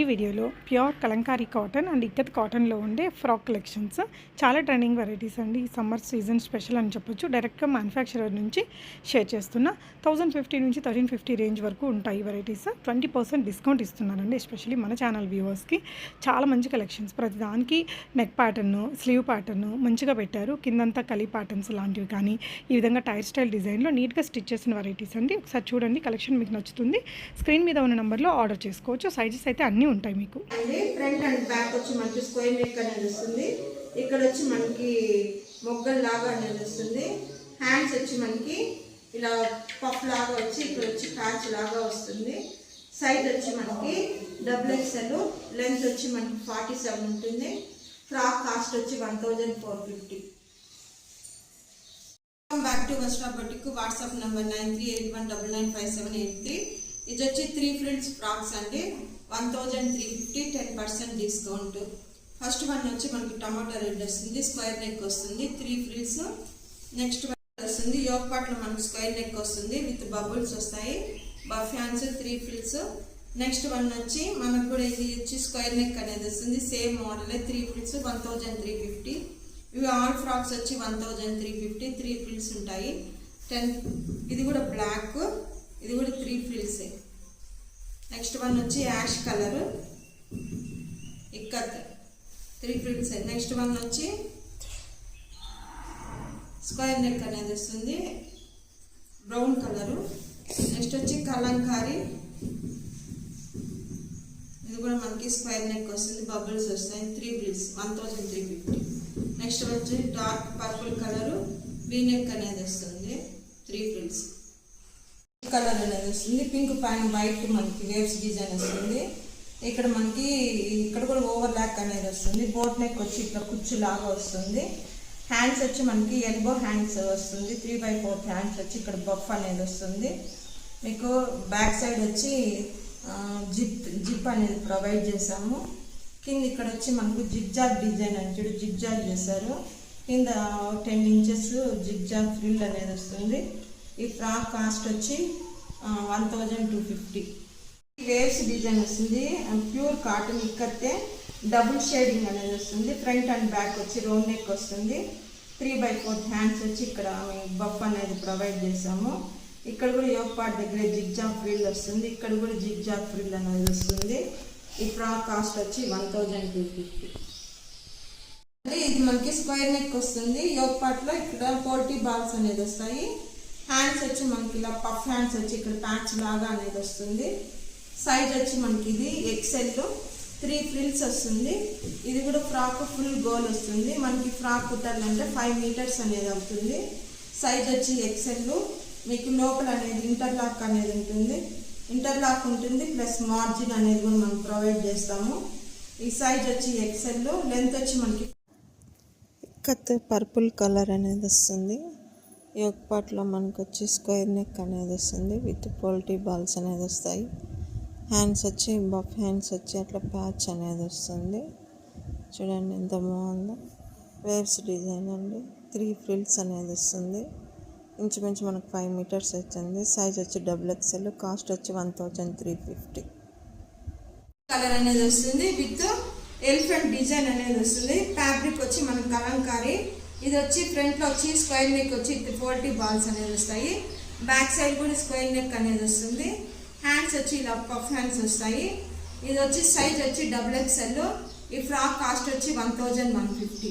ఈ వీడియోలో pure kalamkari cotton and ikat కాటన్లో ఉండే ఫ్రాక్ కలెక్షన్స్. చాలా ట్రెండింగ్ వెరైటీస్ అండి. ఈ సమ్మర్ సీజన్ స్పెషల్ అని చెప్పొచ్చు. డైరెక్ట్గా మ్యానుఫ్యాక్చరర్ నుంచి షేర్ చేస్తున్న థౌజండ్ ఫిఫ్టీ నుంచి థర్టీన్ ఫిఫ్టీ రేంజ్ వరకు ఉంటాయి ఈ వెరైటీస్ ట్వంటీ పర్సెంట్ డిస్కౌంట్ ఇస్తున్నారండి ఎస్పెషలీ మన ఛానల్ వ్యూవర్స్కి చాలా మంచి కలెక్షన్స్ ప్రతి దానికి నెక్ ప్యాటర్న్ స్లీవ్ ప్యాటర్న్ మంచిగా పెట్టారు. కిందంతా కలీ ప్యాటర్న్స్ లాంటివి కానీ ఈ విధంగా టైర్ స్టైల్ డిజైన్లో నీట్గా స్టిచ్ చేసిన వెరైటీస్ అండి. ఒకసారి చూడండి కలెక్షన్ మీకు నచ్చుతుంది. స్క్రీన్ మీద ఉన్న నెంబర్లో ఆర్డర్ చేసుకోవచ్చు. సైజెస్ అయితే అన్ని ఉంటాయి మీకు. ఫ్రంట్ అండ్ బ్యాక్ వచ్చి మనకి స్క్వేర్ నెక్ అనేది వస్తుంది. ఇక్కడ వచ్చి మనకి మొగ్గల లాగా అనేది వస్తుంది. హ్యాండ్స్ వచ్చి మనకి ఇలా పఫ్ లాగా వచ్చి ఇక్కడ వచ్చి ప్యాచ్ లాగా వస్తుంది. సైజ్ వచ్చి మనకి డబుల్ ఎక్స్ఎల్ లెంత్ వచ్చి మనకి ఫార్టీ సెవెన్ ఉంటుంది. ఫ్రాక్ కాస్ట్ వచ్చి one thousand four fifty back to Vastra batik WhatsApp number nine three eight one double nine five seven eight three. ఇది వచ్చి త్రీ ఫ్రిల్స్ ఫ్రాక్స్ అండి. One thousand three fifty ten percent discount first one వచ్చి మనకి tomato red వస్తుంది square neck వస్తుంది three frills next one వస్తుంది యోగ పాట్లో మనకి స్క్వేర్ నెక్ వస్తుంది విత్ బబుల్స్ వస్తాయి బఫ్యాన్స్ త్రీ ఫ్రిల్స్ నెక్స్ట్ వన్ వచ్చి మనకు కూడా ఇది వచ్చి స్క్వేర్ నెక్ అనేది వస్తుంది same మోడలే three frills one thousand three fifty ఇవి ఆల్ ఫ్రాక్స్ వచ్చి one thousand three fifty three frills ఉంటాయి. టెన్ ఇది కూడా బ్లాక్ ఇది కూడా త్రీ ఫ్రిల్సే నెక్స్ట్ వన్ వచ్చి ash colour. Ikat three frills next one వచ్చి స్క్వేర్ నెక్ అనేది వస్తుంది. Brown colour. నెక్స్ట్ వచ్చి కలంకారీ. ఇది కూడా మనకి స్క్వేర్ నెక్ వస్తుంది. బబుల్స్ వస్తాయి. Three frills one thousand three fifty next వచ్చి dark purple colour. V neck అనేది వస్తుంది. త్రీ ఫ్రిల్స్ కలర్ అనేది వస్తుంది. పింక్ పైన వైట్ మనకి వేవ్స్ డిజైన్ వస్తుంది. ఇక్కడ మనకి ఇక్కడ కూడా ఓవర్ ల్యాక్ అనేది వస్తుంది. బోట్ నెక్ వచ్చి ఇట్లా కుచ్చు లాగా వస్తుంది. హ్యాండ్స్ వచ్చి మనకి ఎల్బో హ్యాండ్స్ వస్తుంది. త్రీ బై ఫోర్త్ హ్యాండ్స్ వచ్చి ఇక్కడ బఫ్ అనేది వస్తుంది. మీకు బ్యాక్ సైడ్ వచ్చి జిప్ జిప్ అనేది ప్రొవైడ్ చేసాము కింద ఇక్కడ వచ్చి మనకు జిగ్జాగ్ డిజైన్ అని చూడు జిగ్జాగ్ చేశారు. కింద టెన్ ఇంచెస్ జిగ్జాగ్ ఫ్రిల్ అనేది వస్తుంది. ఈ ఫ్రాక్ కాస్ట్ వచ్చి one thousand two fifty waves design వస్తుంది. ప్యూర్ కాటన్ ఇక్కతే డబుల్ షేడింగ్ అనేది వస్తుంది. ఫ్రంట్ అండ్ బ్యాక్ వచ్చి రౌండ్ నెక్ వస్తుంది. త్రీ బై ఫోర్త్ హ్యాండ్స్ వచ్చి ఇక్కడ బఫ్ అనేది ప్రొవైడ్ చేసాము ఇక్కడ కూడా యోగపాట్ పార్ట్ దగ్గర జిగ్జాగ్ ఫ్రిల్ వస్తుంది. ఇక్కడ కూడా జిగ్జాగ్ ఫ్రిల్ అనేది వస్తుంది. ఈ ఫ్రాక్ కాస్ట్ వచ్చి వన్ థౌజండ్ టూ ఫిఫ్టీ ఇది మనకి స్క్వేర్ నెక్ వస్తుంది. యోగపాట్లో ఇక్కడ పోల్టీ బాల్స్ అనేది వస్తాయి. హ్యాండ్స్ వచ్చి మనకి ఇలా పఫ్ హ్యాండ్స్ వచ్చి ఇక్కడ ప్యాచ్ లాగా అనేది వస్తుంది. సైజ్ వచ్చి మనకి ఇది ఎక్సెల్ త్రీ ఫ్రిల్స్ వస్తుంది. ఇది కూడా ఫ్రాక్ ఫుల్ గోల్ వస్తుంది. మనకి ఫ్రాక్ కుట్టాలంటే ఫైవ్ మీటర్స్ అనేది అవుతుంది. సైజ్ వచ్చి ఎక్సెల్ మీకు లోపల అనేది ఇంటర్లాక్ అనేది ఉంటుంది. ఇంటర్లాక్ ఉంటుంది ప్లస్ మార్జిన్ అనేది కూడా మనం ప్రొవైడ్ చేస్తాము. ఈ సైజ్ వచ్చి ఎక్సెల్ లెంత్ వచ్చి మనకి కత్ పర్పుల్ కలర్ అనేది వస్తుంది. యోగ్ పాట్లో మనకు వచ్చి స్క్వేర్ నెక్ అనేది వస్తుంది విత్ పోల్టీ బాల్స్ అనేది వస్తాయి. హ్యాండ్స్ వచ్చి బఫ్ హ్యాండ్స్ వచ్చి అట్లా ప్యాచ్ అనేది వస్తుంది. చూడండి ఎంత బాగుందో. వేవ్స్ డిజైన్ అండి. త్రీ ఫ్రిల్స్ అనేది వస్తుంది. ఇంచుమించు మనకు ఫైవ్ మీటర్స్ వచ్చింది. సైజ్ వచ్చి డబుల్ ఎక్స్ఎల్ కాస్ట్ వచ్చి one thousand three fifty. Colour అనేది వస్తుంది. విత్ ఎలిఫెంట్ డిజైన్ అనేది వస్తుంది. ఫ్యాబ్రిక్ వచ్చి మనకి కలంకారీ ఇది వచ్చి ఫ్రంట్లో వచ్చి స్క్వేర్ నెక్ వచ్చి ఫోర్టీ బాల్స్ అనేది వస్తాయి. బ్యాక్ సైడ్ కూడా స్క్వేర్ నెక్ అనేది వస్తుంది. హ్యాండ్స్ వచ్చి ఇలా పఫ్ హ్యాండ్స్ వస్తాయి. ఇది వచ్చి సైజ్ వచ్చి డబుల్ ఎక్స్ఎల్ ఈ ఫ్రాక్ కాస్ట్ వచ్చి one thousand one fifty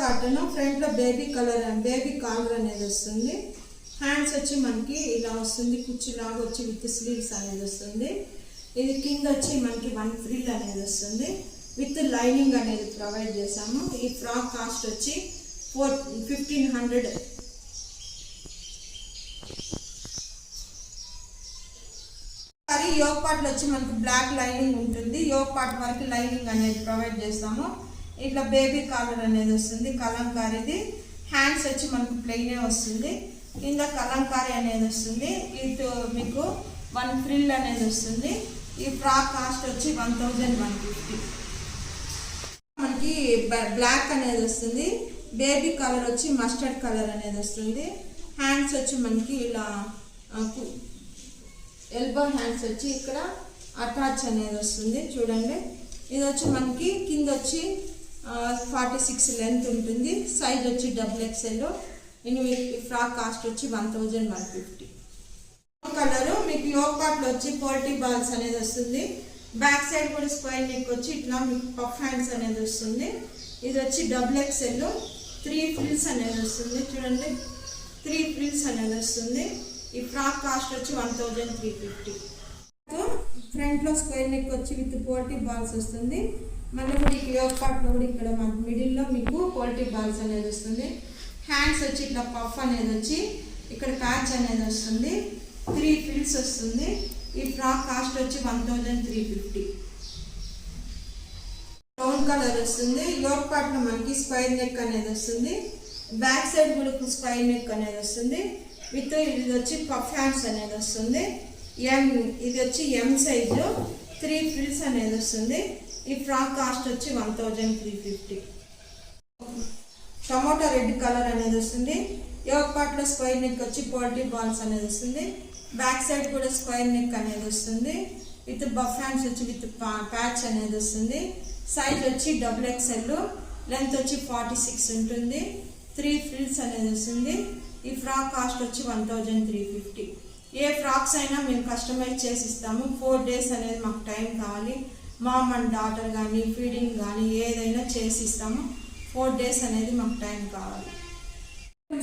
cotton ఫ్రంట్లో బేబీ కలర్ బేబీ కాలర్ అనేది వస్తుంది. హ్యాండ్స్ వచ్చి మనకి ఇలా వస్తుంది. కుర్చీలాగా వచ్చి విత్ స్లీవ్స్ అనేది వస్తుంది. ఇది కింద వచ్చి మనకి వన్ ఫ్రిల్ అనేది వస్తుంది. విత్ లైనింగ్ అనేది ప్రొవైడ్ చేశాము. ఈ ఫ్రాక్ కాస్ట్ వచ్చి ఫోర్ ఫిఫ్టీన్ హండ్రెడ్. మరి యోగ్ పార్ట్లో వచ్చి మనకు బ్లాక్ లైనింగ్ ఉంటుంది. యోగ్ పార్ట్ వరకు లైనింగ్ అనేది ప్రొవైడ్ చేస్తాము. ఇట్లా బేబీ కాలర్ అనేది వస్తుంది కలంకారీది. హ్యాండ్స్ వచ్చి మనకు ప్లెయినే వస్తుంది. కింద కలంకారీ అనేది వస్తుంది. ఇటు మీకు వన్ ఫ్రిల్ అనేది వస్తుంది. ఈ ఫ్రాక్ కాస్ట్ వచ్చి one thousand one fifty. Black అనేది వస్తుంది. బేబీ కలర్ వచ్చి మస్టర్డ్ కలర్ అనేది వస్తుంది. హ్యాండ్స్ వచ్చి మనకి ఇలా ఎల్బో హ్యాండ్స్ వచ్చి ఇక్కడ అటాచ్ అనేది వస్తుంది. చూడండి. ఇది వచ్చి మనకి కింద వచ్చి ఫార్టీ సిక్స్ లెంత్ ఉంటుంది. సైజ్ వచ్చి డబుల్ ఎక్స్ఎల్ ఎనిమిది ఫ్రాక్ కాస్ట్ వచ్చి one thousand one fifty colour మీకు యోగ్ పార్ట్ వచ్చి పోల్టీ బాల్స్ అనేది వస్తుంది. బ్యాక్ సైడ్ కూడా స్క్వైర్ నెక్ వచ్చి ఇట్లా మీకు పఫ్ హ్యాండ్స్ అనేది వస్తుంది. ఇది వచ్చి డబుల్ ఎక్స్ఎల్ త్రీ ఫ్రిల్స్ అనేది వస్తుంది. చూడండి. త్రీ ఫ్రిల్స్ అనేది వస్తుంది. ఈ ఫ్రాక్ కాస్ట్ వచ్చి వన్ థౌజండ్ త్రీ ఫిఫ్టీ. ఫ్రంట్లో స్క్వేర్ నెక్ వచ్చి విత్ పోల్టీ బాల్స్ వస్తుంది. మళ్ళీ కూడా ఈ యోగ్ కూడా ఇక్కడ మిడిల్లో మీకు పోల్టీ బాల్స్ అనేది వస్తుంది. హ్యాండ్స్ వచ్చి ఇట్లా పఫ్ అనేది వచ్చి ఇక్కడ ప్యాచ్ అనేది వస్తుంది. త్రీ ఫిల్స్ వస్తుంది. ఈ ఫ్రాక్ కాస్ట్ వచ్చి one thousand three fifty. Brown colour వస్తుంది. యోగ్ పార్ట్ మనకి స్క్వైర్ నెక్ అనేది వస్తుంది. బ్యాక్ సైడ్ కూడా స్క్వైర్ నెక్ అనేది వస్తుంది. విత్ ఇది వచ్చి పఫ్ హ్యాండ్స్ అనేది వస్తుంది. ఎం ఇది వచ్చి ఎం సైజు త్రీ ఫ్రిల్స్ అనేది వస్తుంది. ఈ ఫ్రాక్ కాస్ట్ వచ్చి one thousand three fifty. Tomato red colour అనేది వస్తుంది. యోగ్ పార్ట్ స్క్వైర్ నెక్ వచ్చి పోల్ట్రీ బాల్స్ అనేది వస్తుంది. బ్యాక్ సైడ్ కూడా స్క్వైర్ నెక్ అనేది వస్తుంది. విత్ బఫ్ హ్యాండ్స్ వచ్చి విత్ ప్యాచ్ అనేది వస్తుంది. సైజ్ వచ్చి డబుల్ ఎక్స్ఎల్ లెంత్ వచ్చి ఫార్టీ సిక్స్ ఉంటుంది. త్రీ ఫ్రిల్స్ అనేది వస్తుంది. ఈ ఫ్రాక్ కాస్ట్ వచ్చి వన్ థౌజండ్ త్రీ ఫిఫ్టీ. ఏ ఫ్రాక్స్ అయినా మేము కస్టమైజ్ చేసి ఇస్తాము. ఫోర్ డేస్ అనేది మాకు టైం కావాలి. మామ్ అండ్ డాటర్ కానీ ఫీడింగ్ కానీ ఏదైనా చేసి ఇస్తాము. ఫోర్ డేస్ అనేది మాకు టైం కావాలి.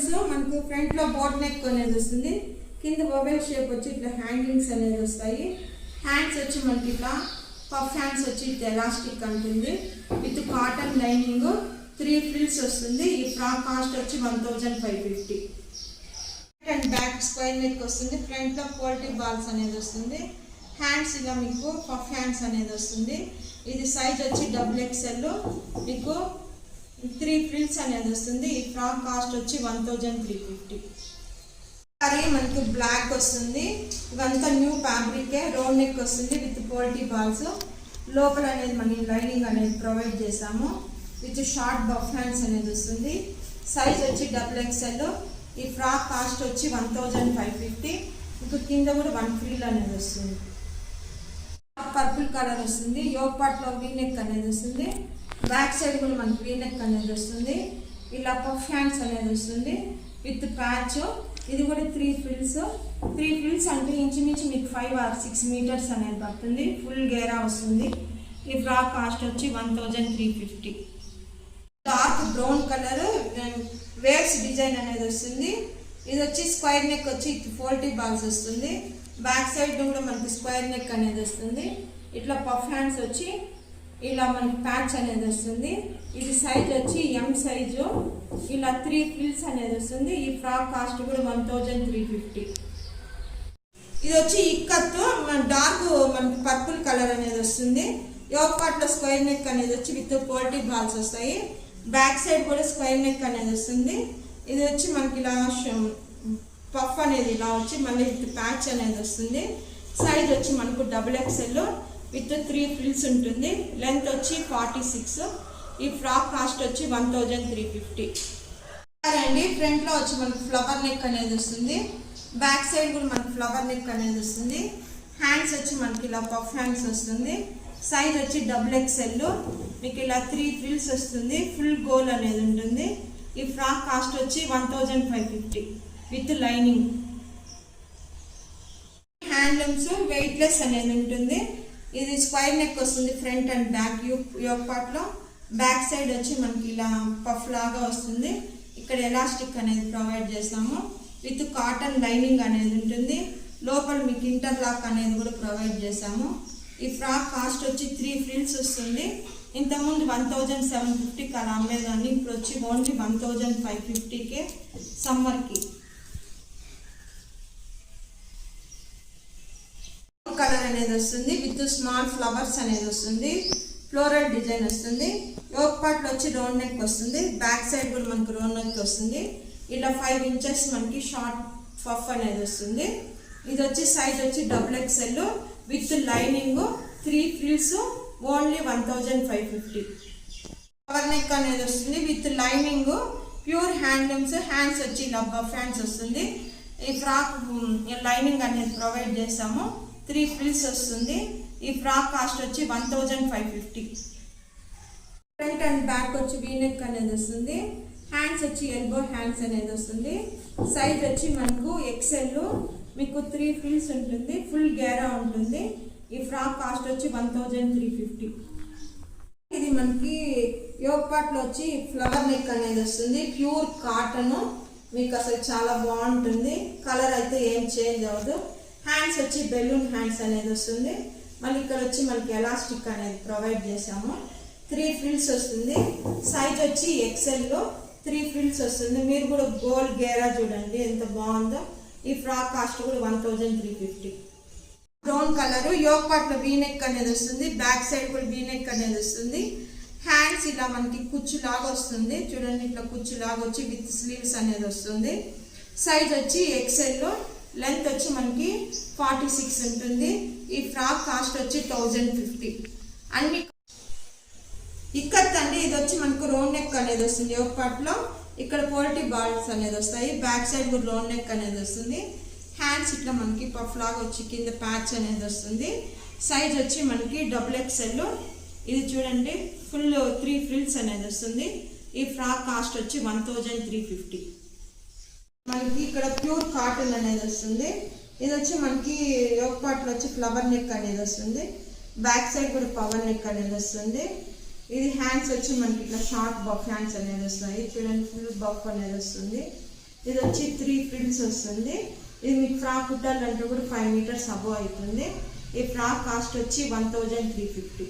సో మనకు ఫ్రంట్లో బోట్ నెక్ అనేది వస్తుంది. కింద మొబైల్ షేప్ వచ్చి ఇట్లా హ్యాంగింగ్స్ అనేది వస్తాయి. హ్యాండ్స్ వచ్చి మనకి ఇట్లా పఫ్ హ్యాండ్స్ వచ్చి ఇట్లా ఎలాస్టిక్ అంటుంది. With cotton lining three frills వస్తుంది. ఈ ఫ్రాక్ కాస్ట్ వచ్చి one thousand five fifty and back square neck వస్తుంది. ఫ్రంట్లో క్వాలిటీ బాల్స్ అనేది వస్తుంది. హ్యాండ్స్ ఇలా మీకు పఫ్ హ్యాండ్స్ అనేది వస్తుంది. ఇది సైజ్ వచ్చి డబుల్ ఎక్స్ఎల్ మీకు త్రీ ఫ్రిల్స్ అనేది వస్తుంది. ఈ ఫ్రాక్ కాస్ట్ వచ్చి వన్ థౌజండ్ త్రీ ఫిఫ్టీ అది మనకి బ్లాక్ వస్తుంది. ఇవంతా న్యూ ఫ్యాబ్రికే రౌండ్ నెక్ వస్తుంది విత్ పోల్టీ బాల్స్ లోపల అనేది మనం లైనింగ్ అనేది ప్రొవైడ్ చేసాము విత్ షార్ట్ బఫ్ హ్యాండ్స్ అనేది వస్తుంది. సైజ్ వచ్చి డబుల్ ఎక్స్ఎల్ ఈ ఫ్రాక్ కాస్ట్ వచ్చి వన్ థౌజండ్ ఫైవ్ ఫిఫ్టీ ఇంకా కింద కూడా వన్ ఫ్రీల్ అనేది వస్తుంది. పర్పుల్ కలర్ వస్తుంది. యోపాట్లో పార్ట్లో వీ నెక్ అనేది వస్తుంది. బ్యాక్ సైడ్ కూడా మనకి వీ నెక్ అనేది వస్తుంది. ఇలా పఫ్ హ్యాండ్స్ అనేది వస్తుంది. విత్ ప్యాచ్ ఇది కూడా త్రీ ఫిల్స్ త్రీ ఫిల్స్ అంటే ఇంచుమించు మీకు ఫైవ్ ఆర్ సిక్స్ మీటర్స్ అనేది పడుతుంది. ఫుల్ గేరా వస్తుంది. ఈ ఫ్రాక్ కాస్ట్ వచ్చి one thousand three fifty dark brown colour waves design అనేది వస్తుంది. ఇది వచ్చి స్క్వైర్ నెక్ వచ్చి ఫోల్టీ బాల్స్ వస్తుంది. బ్యాక్ సైడ్ కూడా మనకి స్క్వైర్ నెక్ అనేది వస్తుంది. ఇట్లా పఫ్ హ్యాండ్స్ వచ్చి ఇలా మనకి ప్యాచ్ అనేది వస్తుంది. ఇది సైజ్ వచ్చి ఎం సైజు ఇలా త్రీ ఫ్రిల్స్ అనేది వస్తుంది. ఈ ఫ్రాక్ కాస్ట్ కూడా వన్ థౌజండ్ త్రీ ఫిఫ్టీ ఇది వచ్చి ఇక్కత్తు మన డార్క్ మనకి పర్పుల్ కలర్ అనేది వస్తుంది. యోగ్ స్క్వేర్ నెక్ అనేది వచ్చి విత్ పోల్టీ బాల్స్ వస్తాయి. బ్యాక్ సైడ్ కూడా స్క్వేర్ నెక్ అనేది వస్తుంది. ఇది వచ్చి మనకి ఇలా పఫ్ అనేది ఇలా వచ్చి మళ్ళీ విత్ ప్యాచ్ అనేది వస్తుంది. సైజ్ వచ్చి మనకు double XL with three frills ఉంటుంది. లెంత్ వచ్చి ఫార్టీ సిక్స్. ఈ ఫ్రాక్ కాస్ట్ వచ్చి వన్ థౌజండ్ త్రీ ఫిఫ్టీ. అండి ఫ్రంట్లో వచ్చి మనకు ఫ్లవర్ నెక్ అనేది వస్తుంది. బ్యాక్ సైడ్ కూడా మనకు ఫ్లవర్ నెక్ అనేది వస్తుంది. హ్యాండ్స్ వచ్చి మనకి ఇలా పఫ్ హ్యాండ్స్ వస్తుంది. సైజ్ వచ్చి డబుల్ ఎక్స్ఎల్ మీకు ఇలా త్రీ ఫ్రిల్స్ వస్తుంది. ఫుల్ గోల్ అనేది ఉంటుంది. ఈ ఫ్రాక్ కాస్ట్ వచ్చి one thousand five fifty. With lining handlooms weightless అనేది ఉంటుంది. స్క్వైర్ నెక్ వస్తుంది ఫ్రంట్ అండ్ బ్యాక్ యూ పార్ట్లో. బ్యాక్ సైడ్ వచ్చి మనకి ఇలా పఫ్ లాగా వస్తుంది. ఇక్కడ ఎలాస్టిక్ అనేది ప్రొవైడ్ చేస్తాము. విత్ కాటన్ లైనింగ్ అనేది ఉంటుంది. లోపల మీకు ఇంటర్లాక్ అనేది కూడా ప్రొవైడ్ చేసాము ఈ ఫ్రాక్ కాస్ట్ వచ్చి త్రీ ఫ్రిల్స్ వస్తుంది. ఇంతకుముందు వన్ థౌజండ్ సెవెన్ ఫిఫ్టీకి అలా అమ్మేదాన్ని. ఇప్పుడు వచ్చి ఓన్లీ వన్ థౌజండ్ ఫైవ్ ఫిఫ్టీకే సమ్మర్కి. వస్తుంది. విత్ స్మాల్ ఫ్లవర్స్ అనేది వస్తుంది. ఫ్లోరల్ డిజైన్ వస్తుంది. యోగ్ పార్ట్లో వచ్చి రౌండ్ నెక్ వస్తుంది. బ్యాక్ సైడ్ కూడా మనకు రౌండ్ నెక్ వస్తుంది. ఇలా ఫైవ్ ఇంచెస్ మనకి షార్ట్ ఫఫ్ అనేది వస్తుంది. ఇది వచ్చి సైజ్ వచ్చి double XL with lining three frills only one thousand five fifty cover neck అనేది వస్తుంది. With lining pure handlooms hands వచ్చి ఇలా బఫ్ హ్యాండ్స్ వస్తుంది. ఈ ఫ్రాక్ లైనింగ్ అనేది ప్రొవైడ్ చేస్తాము. త్రీ ఫ్రిల్స్ వస్తుంది. ఈ ఫ్రాక్ కాస్ట్ వచ్చి one thousand five fifty. Front and back వచ్చి వీనెక్ అనేది వస్తుంది. హ్యాండ్స్ వచ్చి ఎల్బో హ్యాండ్స్ అనేది వస్తుంది. సైజ్ వచ్చి మనకు ఎక్సెల్ మీకు త్రీ ఫిల్స్ ఉంటుంది. ఫుల్ గేరా ఉంటుంది. ఈ ఫ్రాక్ కాస్ట్ వచ్చి వన్ థౌజండ్ త్రీ ఫిఫ్టీ. ఇది మనకి యోగపాట్లో వచ్చి ఫ్లవర్ నెక్ అనేది వస్తుంది. ప్యూర్ కాటన్ మీకు అసలు చాలా బాగుంటుంది. కలర్ అయితే ఏం చేంజ్ అవ్వదు. హ్యాండ్స్ వచ్చి బెలూన్ హ్యాండ్స్ అనేది వస్తుంది. మళ్ళీ ఇక్కడ వచ్చి మనకి ఎలాస్టిక్ అనేది ప్రొవైడ్ చేసాము త్రీ ఫ్రిల్స్ వస్తుంది. సైజ్ వచ్చి ఎక్సెల్లో త్రీ ఫ్రిల్స్ వస్తుంది. మీరు కూడా గోల్డ్ గేరా చూడండి ఎంత బాగుందో. ఈ ఫ్రాక్ కాస్ట్ కూడా one thousand three fifty brown colour yoke part V neck అనేది వస్తుంది. బ్యాక్ సైడ్ కూడా వీనెక్ అనేది వస్తుంది. హ్యాండ్స్ ఇలా మనకి కుచ్చు లాగా వస్తుంది. చూడండి ఇట్లా కుచ్చు లాగా వచ్చి విత్ స్లీవ్స్ అనేది వస్తుంది. సైజ్ వచ్చి ఎక్సెల్లో లెంత్ వచ్చి మనకి ఫార్టీ సిక్స్ ఉంటుంది. ఈ ఫ్రాక్ కాస్ట్ వచ్చి థౌజండ్ ఫిఫ్టీ. అన్ని ఇక్కత్ అండి ఇది వచ్చి మనకు రోన్ నెక్ అనేది వస్తుంది. ఒక పార్ట్ ఇక్కడ పోల్టీ బాల్స్ అనేది వస్తాయి. బ్యాక్ సైడ్ కూడా రోన్ నెక్ అనేది వస్తుంది. హ్యాండ్స్ ఇట్లా మనకి పఫ్ లాగా వచ్చి కింద ప్యాచ్ అనేది వస్తుంది. సైజ్ వచ్చి మనకి డబుల్ ఎక్స్ఎల్ ఇది చూడండి ఫుల్ త్రీ ఫ్రిల్స్ అనేది వస్తుంది. ఈ ఫ్రాక్ కాస్ట్ వచ్చి వన్ థౌజండ్ త్రీ ఫిఫ్టీ. మనకి ఇక్కడ ప్యూర్ కాటన్ అనేది వస్తుంది. ఇది వచ్చి మనకి యోగ పాటలో వచ్చి ఫ్లవర్ నెక్ అనేది వస్తుంది. బ్యాక్ సైడ్ కూడా పవర్ నెక్ అనేది వస్తుంది. ఇది హ్యాండ్స్ వచ్చి మనకి ఇట్లా షార్ట్ బఫ్ హ్యాండ్స్ అనేది వస్తుంది చూడండి ఫుల్ బఫ్ అనేది వస్తుంది. ఇది వచ్చి త్రీ ఫ్రిల్స్ వస్తుంది. ఇది మీకు ఫ్రాక్ కుట్టాలంటే కూడా ఫైవ్ మీటర్స్ అబవ్ అవుతుంది. ఈ ఫ్రాక్ కాస్ట్ వచ్చి వన్ థౌజండ్ త్రీ ఫిఫ్టీ.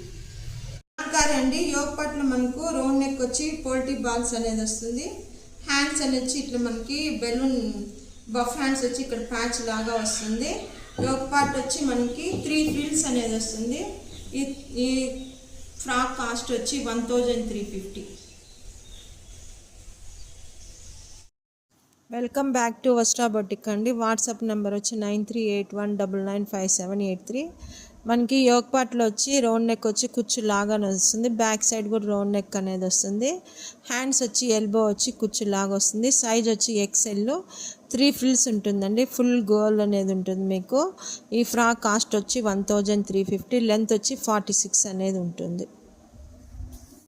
అండి యోగ మనకు రౌండ్ నెక్ వచ్చి పోల్టీ బాల్స్ అనేది వస్తుంది. హ్యాండ్స్ అనేది వచ్చి ఇట్లా మనకి బెలూన్ బఫ్ హ్యాండ్స్ వచ్చి ఇక్కడ ప్యాచ్ లాగా వస్తుంది. ఒక పార్ట్ వచ్చి మనకి త్రీ ఫ్రిల్స్ అనేది వస్తుంది. ఈ ఈ ఫ్రాక్ కాస్ట్ వచ్చి one thousand three fifty welcome back to Vastra boutique అండి. వాట్సాప్ నెంబర్ వచ్చి nine three eight one double nine five seven eight three మనకి యోక్ పార్ట్లో వచ్చి రౌండ్ నెక్ వచ్చి కుచ్చు లాగా వస్తుంది బ్యాక్ సైడ్ కూడా రౌండ్ నెక్ అనేది వస్తుంది. హ్యాండ్స్ వచ్చి ఎల్బో వచ్చి కుచ్చు లాగా వస్తుంది. సైజ్ వచ్చి ఎక్సెల్ త్రీ ఫిల్స్ ఉంటుందండి. ఫుల్ గోల్ అనేది ఉంటుంది మీకు. ఈ ఫ్రాక్ కాస్ట్ వచ్చి one thousand three fifty length వచ్చి ఫార్టీ సిక్స్ అనేది ఉంటుంది.